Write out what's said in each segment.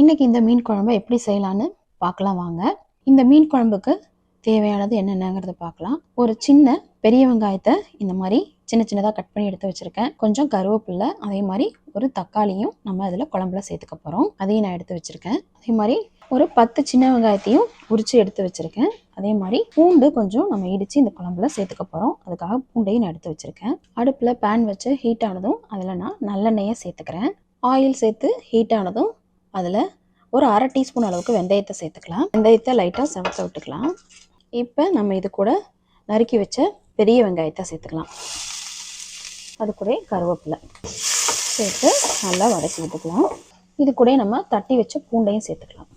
இன்னைக்கு இந்த மீன் குழம்பை எப்படி செய்யலான்னு பார்க்கலாம் வாங்க. இந்த மீன் குழம்புக்கு தேவையானது என்னென்னங்கிறத பார்க்கலாம். ஒரு சின்ன பெரிய வெங்காயத்தை இந்த மாதிரி சின்ன சின்னதாக கட் பண்ணி எடுத்து வச்சுருக்கேன். கொஞ்சம் கருவேப்பில்லை அதே மாதிரி ஒரு தக்காளியும் நம்ம அதில் குழம்புல சேர்த்துக்க போகிறோம் அதையும் நான் எடுத்து வச்சுருக்கேன். அதே மாதிரி ஒரு பத்து சின்ன வெங்காயத்தையும் உரித்து எடுத்து வச்சுருக்கேன். அதே மாதிரி பூண்டு கொஞ்சம் நம்ம இடித்து இந்த குழம்புல சேர்த்துக்க போகிறோம் அதுக்காக பூண்டையும் நான் எடுத்து வச்சுருக்கேன். அடுப்பில் பேன் வச்சு ஹீட் ஆனதும் அதில் நான் நல்லெண்ணெயை சேர்த்துக்கிறேன். ஆயில் சேர்த்து ஹீட் ஆனதும் அதில் ஒரு அரை டீஸ்பூன் அளவுக்கு வெந்தயத்தை சேர்த்துக்கலாம். வெந்தயத்தை லைட்டாக செவக்க விட்டுக்கலாம். இப்போ நம்ம இது கூட நறுக்கி வச்ச பெரிய வெங்காயத்தை சேர்த்துக்கலாம். அது கூட கருவேப்பிலை சேர்த்து நல்லா வதக்கி விட்டுக்கலாம். இது கூட நம்ம தட்டி வச்ச பூண்டையும் சேர்த்துக்கலாம்.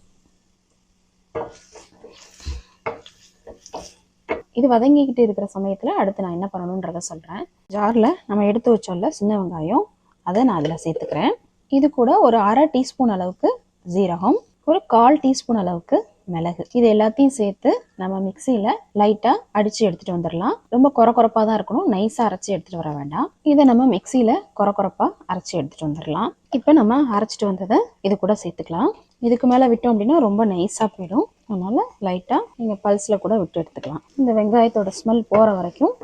இது வதங்கிக்கிட்டு இருக்கிற சமயத்தில் அடுத்து நான் என்ன பண்ணணுன்றத சொல்கிறேன் ஜாரில் நம்ம எடுத்து வச்சோம்ல சின்ன வெங்காயம் அதை நான் அதில் சேர்த்துக்கிறேன். இது கூட ஒரு அரை டீஸ்பூன் அளவுக்கு ஜீரகம் ஒரு கால் டீஸ்பூன் அளவுக்கு மிளகு. இது எல்லாத்தையும் சேர்த்து நம்ம மிக்சியில் லைட்டாக அடித்து எடுத்துகிட்டு வந்துடலாம் ரொம்ப குறை குறைப்பாக தான் இருக்கணும். நைஸாக அரைச்சி எடுத்துகிட்டு வர வேண்டாம். இதை நம்ம மிக்சியில் குறை குறைப்பாக அரைச்சி எடுத்துகிட்டு வந்துடலாம் இப்போ நம்ம அரைச்சிட்டு வந்ததை இது கூட சேர்த்துக்கலாம். இதுக்கு மேலே விட்டோம் அப்படின்னா ரொம்ப நைஸாக போயிடும். அதனால் லைட்டாக நீங்கள் பல்ஸில் கூட விட்டு எடுத்துக்கலாம். இந்த வெங்காயத்தோட ஸ்மெல் போகிற வரைக்கும்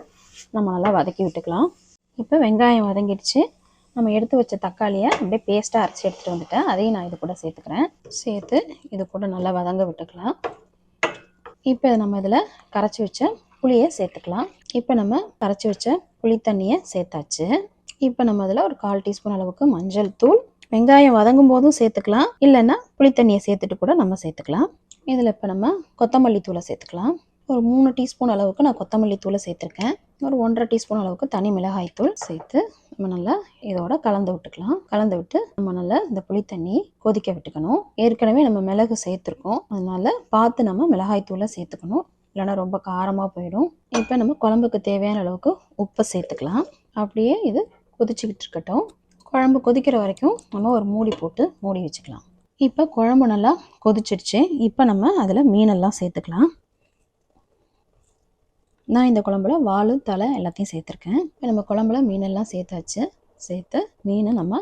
நம்ம நல்லா வதக்கி விட்டுக்கலாம். இப்போ வெங்காயம் வதங்கிடுச்சு. நம்ம எடுத்து வச்ச தக்காளியை அப்படியே பேஸ்ட்டாக அரைச்சி எடுத்துகிட்டு வந்துட்டேன். அதையும் நான் இது கூட சேர்த்துக்கிறேன். சேர்த்து இது கூட நல்லா வதங்க விட்டுக்கலாம். இப்போ நம்ம இதில் கரைச்சி வச்ச புளியை சேர்த்துக்கலாம். இப்போ நம்ம கரைச்சி வச்ச புளி தண்ணியை சேர்த்தாச்சு. இப்போ நம்ம அதில் ஒரு கால் டீஸ்பூன் அளவுக்கு மஞ்சள் தூள். வெங்காயம் வதங்கும் போதும் சேர்த்துக்கலாம். இல்லைன்னா புளித்தண்ணியை சேர்த்துட்டு கூட நம்ம சேர்த்துக்கலாம். இதில் இப்போ நம்ம கொத்தமல்லி தூளை சேர்த்துக்கலாம். ஒரு மூணு டீஸ்பூன் அளவுக்கு நான் கொத்தமல்லி தூளை சேர்த்துருக்கேன். ஒரு ஒன்றரை டீஸ்பூன் அளவுக்கு தனி மிளகாய்த்தூள் சேர்த்து நம்ம நல்லா இதோட கலந்து விட்டுக்கலாம். கலந்து விட்டு நம்ம நல்லா இந்த புளி தண்ணி கொதிக்க விட்டுக்கணும். ஏற்கனவே நம்ம மிளகு சேர்த்துருக்கோம். அதனால பார்த்து நம்ம மிளகாய்த்தூளை சேர்த்துக்கணும். இல்லைனா ரொம்ப காரமாக போயிடும். இப்போ நம்ம குழம்புக்கு தேவையான அளவுக்கு உப்பை சேர்த்துக்கலாம். அப்படியே இது கொதிச்சுக்கிட்டு இருக்கட்டும். குழம்பு கொதிக்கிற வரைக்கும் நம்ம ஒரு மூடி போட்டு மூடி வச்சுக்கலாம். இப்போ குழம்பு நல்லா கொதிச்சிடுச்சு இப்போ நம்ம அதில் மீனெல்லாம் சேர்த்துக்கலாம். நான் இந்த குழம்புல வால் தலை எல்லாத்தையும் சேர்த்துருக்கேன். இப்போ நம்ம குழம்புல மீனெல்லாம் சேர்த்தாச்சு. சேர்த்து மீனை நம்ம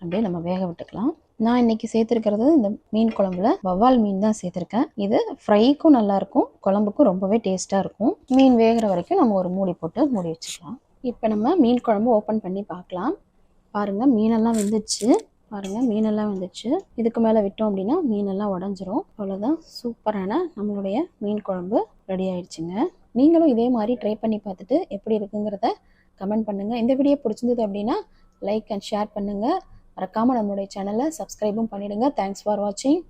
அப்படியே நம்ம வேக விட்டுக்கலாம். நான் இன்னைக்கு சேர்த்துருக்கிறது இந்த மீன் குழம்புல வவ்வால் மீன் தான் சேர்த்துருக்கேன். இது ஃப்ரைக்கும் நல்லாயிருக்கும் குழம்புக்கும் ரொம்பவே டேஸ்ட்டாக இருக்கும். மீன் வேகிற வரைக்கும் நம்ம ஒரு மூடி போட்டு மூடி வச்சுக்கலாம். இப்போ நம்ம மீன் குழம்பு ஓப்பன் பண்ணி பார்க்கலாம். பாருங்கள் மீனெல்லாம் வெந்துச்சு. பாருங்கள் மீனெல்லாம் வந்துச்சு. இதுக்கு மேலே விட்டோம் அப்படின்னா மீனெல்லாம் உடஞ்சிரும். அவ்வளோதான் சூப்பரான நம்மளுடைய மீன் குழம்பு ரெடி ஆயிடுச்சுங்க. நீங்களும் இதே மாதிரி ட்ரை பண்ணி பார்த்துட்டு எப்படி இருக்குங்கிறத கமெண்ட் பண்ணுங்கள் இந்த வீடியோ பிடிச்சிருந்தது அப்படின்னா லைக் அண்ட் ஷேர் பண்ணுங்கள் மறக்காமல் நம்மளுடைய சேனலை சப்ஸ்கிரைபும் பண்ணிவிடுங்க தேங்க்ஸ் ஃபார் வாட்சிங்